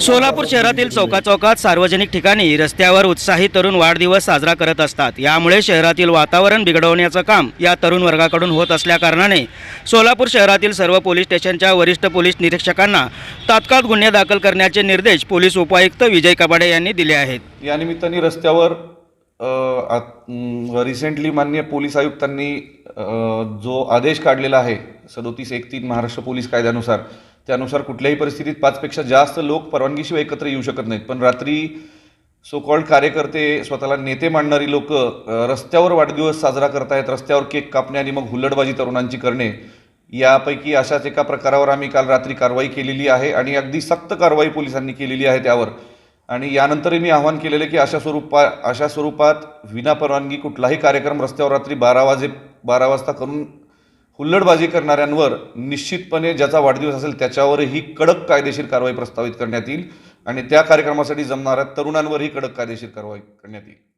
सोलापूर शहरातील चौकाचौकात सार्वजनिक ठिकाणी रस्त्यावर उत्साही तरुण वाढदिवस साजरा करत असतात. यामुळे शहरातील वातावरण बिघडवण्याचं काम या तरुण वर्गाकडून होत असल्याकारणाने सोलापूर शहरातील सर्व पोलीस स्टेशनच्या वरिष्ठ पोलीस निरीक्षकांना तात्काळ गुन्हे दाखल करण्याचे निर्देश पोलीस उपायुक्त विजय कबाडे यांनी दिले आहेत. या निमित्ताने रस्त्यावर रिसेंटली माननीय पोलीस आयुक्तांनी जो आदेश काढलेला आहे सदोतीस एक तीन महाराष्ट्र पोलीस कायद्यानुसार. त्यानुसार कुठल्याही परिस्थितीत पाचपेक्षा जास्त लोक परवानगीशिवाय एकत्र येऊ शकत नाहीत. पण रात्री सो कॉल्ड कार्यकर्ते स्वतःला नेते मांडणारी लोक रस्त्यावर वाढदिवस साजरा करतायत रस्त्यावर केक कापणे आणि मग हुल्लडबाजी तरुणांची करणे यापैकी अशाच एका प्रकारावर आम्ही काल रात्री कारवाई केलेली आहे आणि अगदी सक्त कारवाई पोलिसांनी केलेली आहे त्यावर. आणि यानंतरही मी आवाहन केलेलं की अशा स्वरूपा अशा स्वरूपात विनापरवानगी कुठलाही कार्यक्रम रस्त्यावर रात्री बारा वाजे बारा वाजता करून हुल्लडबाजी करणाऱ्यांवर निश्चितपणे ज्याचा वाढदिवस असेल त्याच्यावरही कडक कायदेशीर कारवाई प्रस्तावित करण्यात येईल. आणि त्या कार्यक्रमासाठी जमणाऱ्या तरुणांवरही कडक कायदेशीर कारवाई करण्यात येईल.